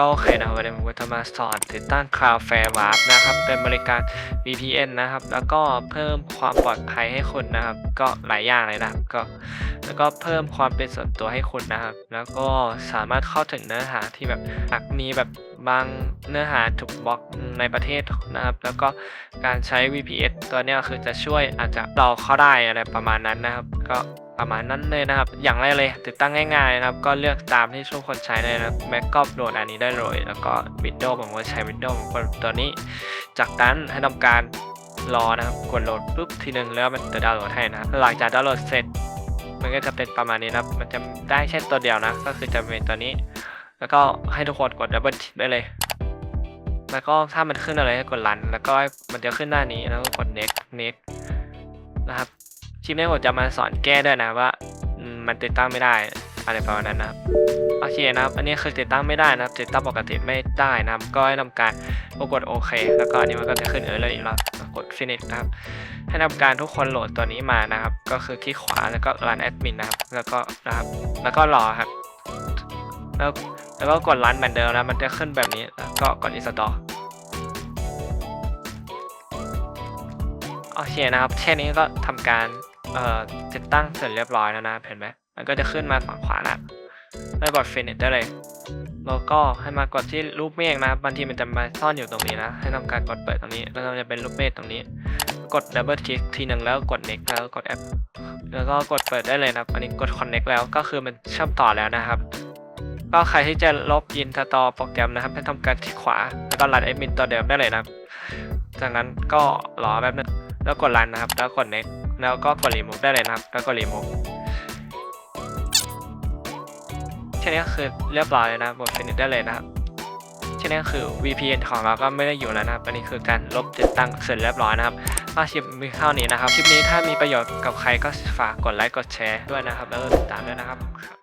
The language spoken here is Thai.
ก็โอเคนะครับวันนี้ผมก็จะมาสอนติดตั้ง Cloudflare Warp นะครับ เป็นบริการ VPN นะครับ แล้วก็เพิ่มความปลอดภัยให้คุณนะครับ ก็หลายอย่างเลยนะครับก็แล้วก็เพิ่มความเป็นส่วนตัวให้คุณนะครับ แล้วก็สามารถเข้าถึงเนื้อหาที่แบบหากมีแบบบางเนื้อหาถูกบล็อกในประเทศนะครับ แล้วก็การใช้ VPN ตัวนี้คือจะช่วยอาจจะเราเข้าได้อะไรประมาณนั้นนะครับ ก็ ประมาณนั้นเลยนะครับ อย่างแรกเลยติดตั้งง่ายๆนะครับ ก็เลือกตามที่ทุกคนใช้เลยนะครับ Mac ก็โหลดอันนี้ได้เลย แล้วก็ Windows ผมก็ใช้ Windows ผมก็ตัวนี้ จากนั้นให้ทำการรอนะครับ กดโหลดปุ๊บทีหนึ่งแล้วมันจะดาวน์โหลดให้นะหลังจากดาวน์โหลดเสร็จ มันก็จะเป็นประมาณนี้นะครับ มันจะได้แค่ตัวเดียวนะ ก็คือจะเป็นตัวนี้ แล้วก็ให้ทุกคนกดดับเบิลทิได้เลย แล้วก็ถ้ามันขึ้นอะไรให้กดรัน แล้วก็มันจะขึ้นหน้านี้แล้วก็กด next next นะครับ คลิปนี้ผมจะมาสอนแก้ด้วยนะว่ามมันติดตั้งไม่ได้อะไรประมาณนั้นนะครับโอเคนะครับ อันนี้คือติดตั้งไม่ได้นะครับ ติดตั้งปกติไม่ได้นะครับ ก็ให้ทำการกดโอเค แล้วก็อันนี้มันก็จะขึ้นเออเลยอีกรอบกด finish นะครับ ให้ทำการทุกคนโหลดตัวนี้มานะครับ ก็คือคลิกขวาแล้วก็รันแอดมินนะครับ แล้วก็นะครับ แล้วก็รอครับ แล้วแล้วก็กดรันเหมือนเดิมนะ มันจะขึ้นแบบนี้ แล้วก็กด install โอเคนะครับแค่นี้ก็ทำการ เอ่อติดตั้งเสร็จเรียบร้อยแล้วนะเห็นไหมมันก็จะขึ้นมาฝั่งขวานะแล้วกด finish ได้เลย แล้วก็ให้มากดที่รูปเมฆนะบางทีมันจะมาซ่อนอยู่ตรงนี้นะ ให้ทำการกดเปิดตรงนี้ แล้วมันจะเป็นรูปเมฆตรงนี้ กด double click ทีหนึ่งแล้วกด next แล้วกด app แล้วก็กดเปิดได้เลยนะอันนี้กด connect แล้วก็คือมันเชื่อมต่อแล้วนะครับ ก็ใครที่จะลบยินสตอโปรแกรมนะครับ ให้ทำการคลิกขวา แล้วก็รันแอดมินตัวเดิมได้เลยนะครับ จากนั้นก็รอแป๊บนึงแล้วกดรันนะครับ แล้วกด next แล้วก็กดรีมูฟได้เลยนะครับ แล้วก็รีมูฟแค่นี้คือเรียบร้อยเลยนะบท finish ได้เลยนะครับแค่นี้คือ VPN ของเราก็ไม่ได้อยู่แล้วนะครับ อันนี้คือการลบติดตั้งเสร็จเรียบร้อยนะครับก็คลิปมีเท่านี้นะครับ คลิปนี้ถ้ามีประโยชน์กับใครก็ฝากกดไลค์กดแชร์ด้วยนะครับ แล้วก็ติดตามด้วยนะครับ